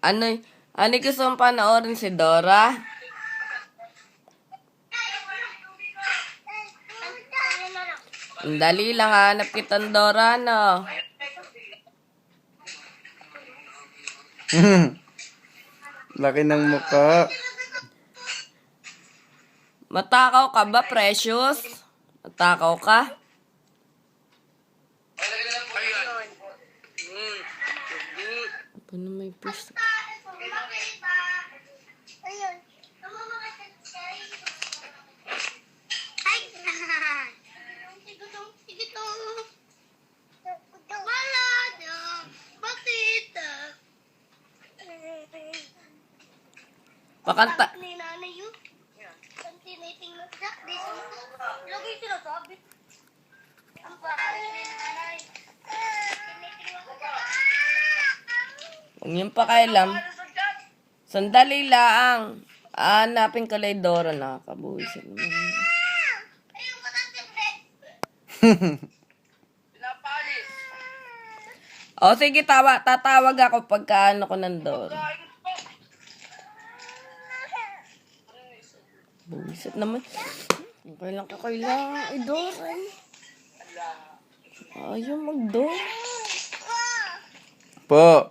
Ano, ano gusto mong panoorin si Dora? Ang Dali lang, hanap kitang Dora, no? Laki ng mukha. Matakaw ka ba, Precious? Matakaw ka? Na may push. Pakanta. Ni nanay yun. Ang tinitingnan siya. Di Lagi sila sabi. Ang bakit ni nanay. Tinitingnan ko siya. Huwag niyong pakialam. Sandali lang. Hanapin ko lang yung Dora. Ayun, matatimbre. O sige, tawa, tatawag ako pagka ano ko ng Dora. Buhisit naman. Kailan ko kailangan i-Dora eh. Ayaw mag-Dora. Po.